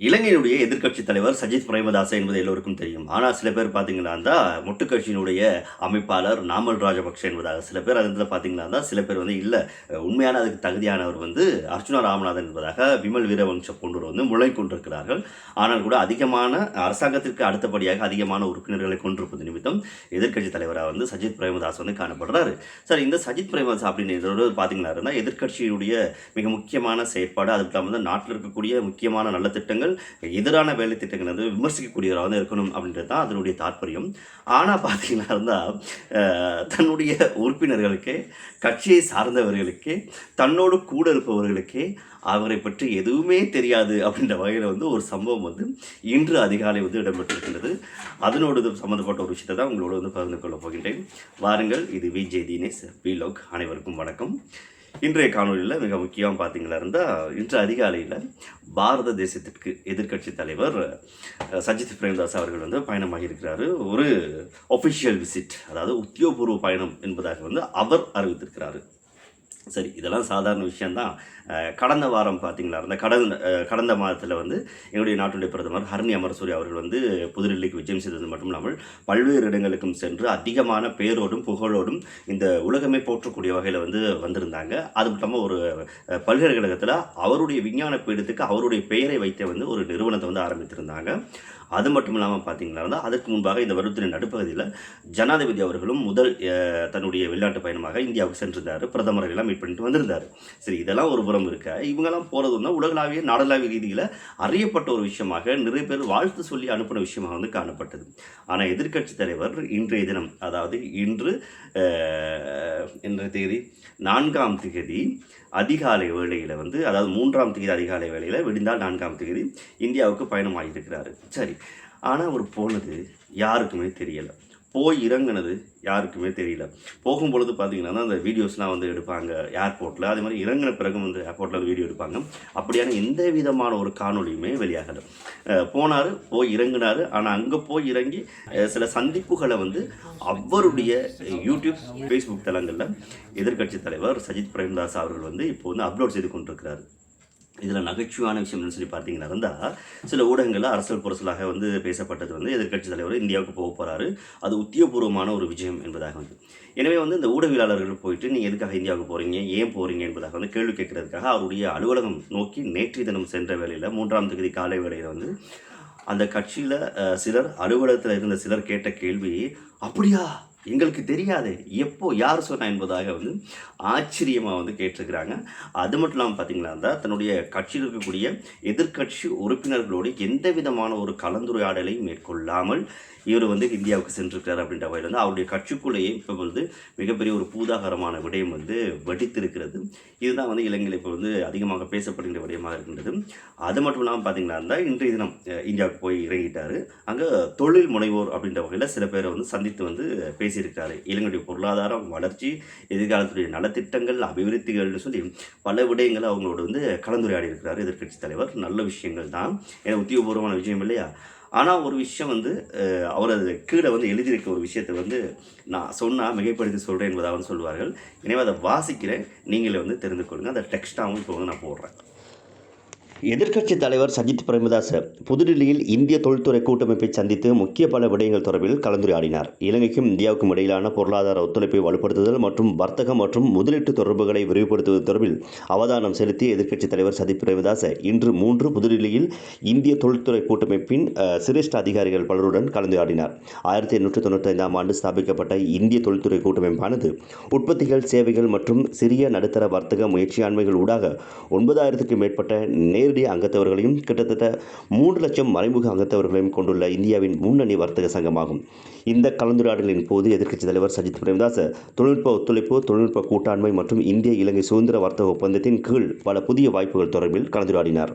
இலங்கையினுடைய எதிர்க்கட்சி தலைவர் சஜித் பிரேமதாச என்பது எல்லோருக்கும் தெரியும். ஆனால் சில பேர் பார்த்தீங்கன்னா தான் மொட்டு கட்சியினுடைய அமைப்பாளர் நாமல் ராஜபக்ஷ என்பதாக சில பேர் அதில் பார்த்தீங்கன்னா தான் சில பேர் வந்து இல்லை உண்மையான அதுக்கு தகுதியானவர் வந்து அர்ச்சுனா ராமநாதன் என்பதாக விமல் வீரவம்ச போன்றவர் வந்து முளை கொண்டிருக்கிறார்கள். ஆனால் கூட அதிகமான அரசாங்கத்திற்கு அடுத்தபடியாக அதிகமான உறுப்பினர்களை கொண்டிருப்பது நிமித்தம் எதிர்க்கட்சி தலைவராக வந்து சஜித் பிரேமதாஸ் வந்து காணப்படுறாரு. சார் இந்த சஜித் பிரேமதாஸ் அப்படின்னு பார்த்தீங்கன்னா எதிர்க்கட்சியினுடைய மிக முக்கியமான செயற்பாடு அதுக்கு இல்லாமல் வந்து நாட்டில் இருக்கக்கூடிய முக்கியமான நல்ல திட்டங்கள் எதிரான வேலை திட்டங்கள் வந்து விமர்சிக்கக்கூடியவராக வந்து இருக்கணும் அப்படின்றது தான் அதனுடைய தாற்பயம். ஆனால் பார்த்தீங்கன்னா இருந்தால் தன்னுடைய உறுப்பினர்களுக்கே கட்சியை சார்ந்தவர்களுக்கே தன்னோடு கூட இருப்பவர்களுக்கே அவரை பற்றி எதுவுமே தெரியாது அப்படின்ற வகையில் வந்து ஒரு சம்பவம் வந்து இன்று அதிகாலை வந்து இடம்பெற்றிருக்கின்றது. அதனோடு சம்மந்தப்பட்ட ஒரு விஷயத்தை தான் உங்களோட வந்து பகிர்ந்து கொள்ளப் போகின்றேன். வாருங்கள் இது விஜய் தினேஷ் விலோக் அனைவருக்கும் வணக்கம். இன்றைய காணொலியில் மிக முக்கியம் பார்த்தீங்களா இருந்தால் இன்று அதிகாலையில் பாரத தேசத்திற்கு எதிர்க்கட்சி தலைவர் சஜித் பிரேமதாஸ் அவர்கள் வந்து பயணமாக ஒரு ஒஃபிஷியல் விசிட் அதாவது உத்தியோகபூர்வ பயணம் என்பதாக வந்து அவர் அறிவித்திருக்கிறாரு. சரி இதெல்லாம் சாதாரண விஷயந்தான் கடந்த வாரம் பார்த்தீங்களா இருந்தால் கடந்த கடந்த மாதத்தில் வந்து எங்களுடைய நாட்டுடைய பிரதமர் ஹர்னி அமரசூரி அவர்கள் வந்து புதுடில்லிக்கு விஜயம் செய்தது மட்டும் இல்லாமல் பல்வேறு இடங்களுக்கும் சென்று அதிகமான பேரோடும் புகழோடும் இந்த உலகமே போற்றக்கூடிய வகையில் வந்து வந்திருந்தாங்க. அது மட்டும் இல்லாமல் ஒரு பல்கலைக்கழகத்தில் அவருடைய விஞ்ஞான பீடத்துக்கு அவருடைய பெயரை வைத்த வந்து ஒரு நிறுவனத்தை வந்து ஆரம்பித்திருந்தாங்க. அது மட்டும் இல்லாமல் பார்த்தீங்கன்னா இருந்தால் அதற்கு முன்பாக இந்த வருடத்தின் நடுப்பகுதியில் ஜனாதிபதி அவர்களும் முதல் தன்னுடைய வெளிநாட்டு பயணமாக இந்தியாவுக்கு சென்றிருந்தார். பிரதமரை எல்லாம் மீட் பண்ணிட்டு வந்திருந்தார். சரி இதெல்லாம் ஒரு புறம் இருக்க? இவங்கெல்லாம் போகிறது வந்து உலகளாவிய நாடளாவிய ரீதியில் அறியப்பட்ட ஒரு விஷயமாக நிறைய பேர் வாழ்த்து சொல்லி அனுப்பின விஷயமாக வந்து காணப்பட்டது. ஆனால் எதிர்க்கட்சி தலைவர் இன்றைய தினம் அதாவது இன்று என்ற இன்றைய தேதி நான்காம் திகதி அதிகாலை வேளையில் வந்து அதாவது மூன்றாம் தேதி அதிகாலை வேளையில் விடிந்தால் நான்காம் தேதி இந்தியாவுக்கு பயணமாகியிருக்கிறாரு சரி ஆனால் அவர் போனது யாருக்குமே தெரியலை. போய் இறங்குனது யாருக்குமே தெரியல. போகும் பொழுது பார்த்தீங்கன்னா அந்த வீடியோஸ்லாம் வந்து எடுப்பாங்க ஏர்போர்ட்டில் அதே மாதிரி இறங்கின பிறகு வந்து ஏர்போர்ட்டில் வந்து வீடியோ எடுப்பாங்க. அப்படியான எந்த விதமான ஒரு காணொலியுமே வெளியாகலை. போனார் போய் இறங்கினார். ஆனால் அங்கே போய் இறங்கி சில சந்திப்புகளை வந்து அவருடைய யூடியூப் ஃபேஸ்புக் தளங்களில் எதிர்கட்சி தலைவர் சஜித் பிரேம்தாஸ் அவர்கள் வந்து இப்போ வந்து அப்லோட் செய்து கொண்டிருக்கிறார். இதில் நகைச்சுவான விஷயம் என்னன்னு சொல்லி பார்த்தீங்கன்னா இருந்தால் சில ஊடகங்களில் அரசியல் புரசலாக வந்து பேசப்பட்டது வந்து எதிர்க்கட்சி தலைவர் இந்தியாவுக்கு போக போகிறாரு அது உத்தியபூர்வமான ஒரு விஜயம் என்பதாக வந்து. எனவே வந்து இந்த ஊடகவியலாளர்கள் போயிட்டு நீங்கள் எதுக்காக இந்தியாவுக்கு போகிறீங்க ஏன் போகிறீங்க என்பதாக வந்து கேள்வி கேட்கறதுக்காக அவருடைய அலுவலகம் நோக்கி நேற்றைய தினம் சென்ற வேளையில் மூன்றாம் தேதி காலை வேளையில் வந்து அந்த கட்சியில் சிலர் அலுவலகத்தில் இருந்த சிலர் கேட்ட கேள்வி அப்படியா? எங்களுக்கு தெரியாது எப்போ யார் சொன்னா என்பதாக வந்து ஆச்சரியமாக வந்து கேட்டிருக்கிறாங்க. அது மட்டும் இல்லாமல் பார்த்தீங்களா இருந்தால் தன்னுடைய கட்சியில் இருக்கக்கூடிய எதிர்க்கட்சி உறுப்பினர்களோடு எந்த விதமான ஒரு கலந்துரையாடலையும் மேற்கொள்ளாமல் இவர் வந்து இந்தியாவுக்கு சென்றிருக்கிறார் அப்படின்ற வகையில் வந்து அவருடைய கட்சிக்குள்ளேயே இப்போ வந்து மிகப்பெரிய ஒரு பூதாகரமான விடயம் வந்து வெடித்திருக்கிறது. இதுதான் வந்து இலங்கையில் இப்போ வந்து அதிகமாக பேசப்படுகின்ற விடயமாக இருக்கின்றது. அது மட்டும் இல்லாமல் பார்த்தீங்கன்னா இருந்தால் இன்றைய தினம் இந்தியாவுக்கு போய் இறங்கிட்டார். அங்கே தொழில் முனைவோர் அப்படின்ற வகையில் சில பேரை வந்து சந்தித்து வந்து பேசியிருக்காரு. இலங்கையுடைய பொருளாதாரம் வளர்ச்சி எதிர்காலத்துடைய நலத்திட்டங்கள் அபிவிருத்திகள்னு சொல்லி பல விடயங்களை அவங்களோட வந்து கலந்துரையாடி இருக்கிறார் எதிர்க்கட்சி தலைவர். நல்ல விஷயங்கள் தான். ஏன்னா உத்தியோகபூர்வமான விஷயம் இல்லையா? ஆனால் ஒரு விஷயம் வந்து அவரது அவர் அது கீழே வந்து எழுதியிருக்க ஒரு விஷயத்தை வந்து நான் சொன்னால் மிகைப்படுத்தி சொல்கிறேன் என்பதாக சொல்வார்கள். எனவே அதை வாசிக்கிறேன். நீங்களே வந்து தெரிந்து கொள்ளுங்க. அந்த டெக்ஸ்ட்டாகவும் இப்போ வந்து நான் போடுறேன். எதிர்க்கட்சி தலைவர் சஜித் பிரேமதாஸ் புதுடில்லியில் இந்திய தொழில்துறை கூட்டமைப்பை சந்தித்து முக்கிய பல விடயங்கள் தொடர்பில் கலந்துரையாடினார். இலங்கைக்கும் இந்தியாவுக்கும் இடையிலான பொருளாதார ஒத்துழைப்பை வலுப்படுத்துதல் மற்றும் வர்த்தகம் மற்றும் முதலீட்டு தொடர்புகளை விரிவுபடுத்துவது தொடர்பில் அவதானம் செலுத்திய எதிர்க்கட்சித் தலைவர் சஜித் பிரேமதாஸ் இன்று மூன்று புதுடில்லியில் இந்திய தொழில்துறை கூட்டமைப்பின் சிரேஷ்ட அதிகாரிகள் பலருடன் கலந்துரையாடினார். ஆயிரத்தி எண்ணூற்றி தொண்ணூற்றி ஐந்தாம் ஆண்டு ஸ்தாபிக்கப்பட்ட இந்திய தொழில்துறை கூட்டமைப்பானது உற்பத்திகள் சேவைகள் மற்றும் சிறிய நடுத்தர வர்த்தக முயற்சியாண்மைகள் ஊடாக ஒன்பதாயிரத்துக்கும் மேற்பட்ட நேரடி அங்கத்தவர்களையும் கிட்டத்தட்ட மூன்று லட்சம் மறைமுக அங்கத்தவர்களையும் கொண்டுள்ள இந்தியாவின் முன்னணி வர்த்தக சங்கமாகும். இந்த கலந்துரையாடலின் போது எதிர்க்கட்சித் தலைவர் சஜித் பிரேமதாச தொழில்நுட்ப ஒத்துழைப்பு தொழில்நுட்ப கூட்டாண்மை மற்றும் இந்திய இலங்கை சுதந்திர வர்த்தக ஒப்பந்தத்தின் கீழ் பல புதிய வாய்ப்புகள் தொடர்பில் கலந்துரையாடினார்.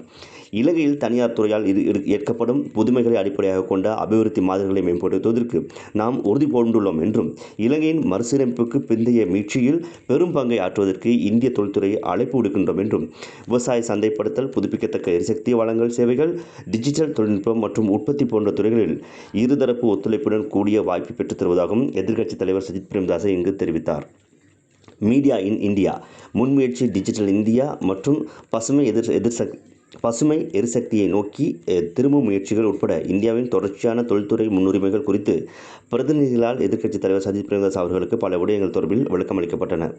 இலங்கையில் தனியார் துறையால் இது ஏற்கப்படும் புதுமைகளை அடிப்படையாக கொண்ட அபிவிருத்தி மாதிரிகளை மேம்படுத்துவதற்கு நாம் உறுதி பூண்டுள்ளோம் என்றும் இலங்கையின் மறுசீரமைப்புக்கு பிந்தைய மீட்சியில் பெரும் பங்கை ஆற்றுவதற்கு இந்திய தொழில்துறையை அழைப்பு விடுக்கின்றோம் என்றும் விவசாய சந்தைப்படுத்தல் புதுப்பிக்கத்தக்க எரிசக்தி வளங்கள் சேவைகள் டிஜிட்டல் தொழில்நுட்பம் மற்றும் உற்பத்தி போன்ற துறைகளில் இருதரப்பு ஒத்துழைப்புடன் கூடிய வாய்ப்பு பெற்றுத் தருவதாகவும் எதிர்க்கட்சித் தலைவர் சஜித் பிரேமதாச இங்கு தெரிவித்தார். மீடியா இன் இந்தியா முன்முயற்சி டிஜிட்டல் இந்தியா மற்றும் பசுமை எதிர் எதிர்சக் பசுமை எரிசக்தியை நோக்கி திரும்பும் முயற்சிகள் உட்பட இந்தியாவின் தொடர்ச்சியான தொழில்துறை முன்னுரிமைகள் குறித்து பிரதிநிதிகளால் எதிர்க்கட்சித் தலைவர் சஜித் பிரேமதாஸ் அவர்களுக்கு பல விடயங்கள் தொடர்பில் விளக்கமளிக்கப்பட்டன.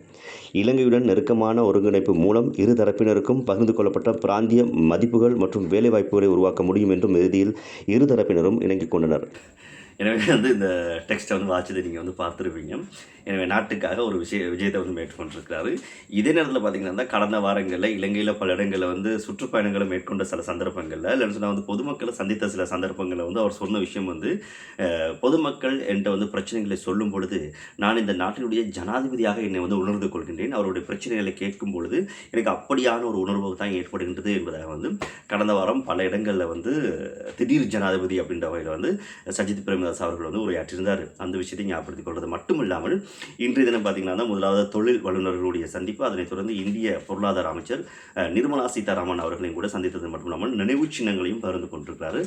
இலங்கையுடன் நெருக்கமான ஒருங்கிணைப்பு மூலம் இரு தரப்பினருக்கும் பகிர்ந்து கொள்ளப்பட்ட பிராந்திய மதிப்புகள் மற்றும் வேலைவாய்ப்புகளை உருவாக்க முடியும் என்றும் இறுதியில் இரு தரப்பினரும் இணங்கிக் கொண்டனர். எனவே வந்து இந்த டெக்ஸ்ட்டை வந்து வாட்சதை நீங்கள் வந்து பார்த்துருப்பீங்க. எனவே நாட்டுக்காக ஒரு விஷய விஜயத்தை வந்து மேற்கொண்டிருக்கிறாரு. இதே நேரத்தில் பார்த்தீங்கன்னா கடந்த வாரங்களில் இலங்கையில் பல இடங்களில் வந்து சுற்றுப்பயணங்களை மேற்கொண்ட சில சந்தர்ப்பங்களில் இல்லைன்னு சொன்னால் வந்து பொதுமக்களை சந்தித்த சில சந்தர்ப்பங்களில் வந்து அவர் சொன்ன விஷயம் வந்து பொதுமக்கள் என்கிட்ட வந்து பிரச்சனைகளை சொல்லும் பொழுது நான் இந்த நாட்டினுடைய ஜனாதிபதியாக என்னை வந்து உணர்ந்து கொள்கின்றேன். அவருடைய பிரச்சனைகளை கேட்கும் பொழுது எனக்கு அப்படியான ஒரு உணர்வு தான் ஏற்படுகின்றது என்பதாக வந்து கடந்த வாரம் பல இடங்களில் வந்து திடீர் ஜனாதிபதி அப்படின்ற வகையில் வந்து சஜித் பிரேமதாஸ் அவர்கள் வந்து உரையாற்றியிருந்தார். அந்த விஷயத்தை ஞாபகப்படுத்திக் கொள்வது மட்டும் இல்லாமல் இன்றைய தினம் பார்த்தீங்கன்னா முதலாவது தொழில் வல்லுநர்களுடைய சந்திப்பு அதனைத் தொடர்ந்து இந்திய பொருளாதார அமைச்சர் நிர்மலா சீதாராமன் அவர்களையும் கூட சந்தித்தது மட்டும் இல்லாமல் நினைவு சின்னங்களையும் பகிர்ந்து கொண்டிருக்கிறார்.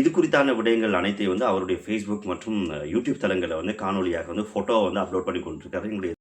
இது குறித்தான விடயங்கள் அனைத்தையும் வந்து அவருடைய ஃபேஸ்புக் மற்றும் யூடியூப் தளங்களில் வந்து காணொலியாக வந்து ஃபோட்டோவை வந்து அப்லோட் பண்ணி கொண்டிருக்காரு எங்களுடைய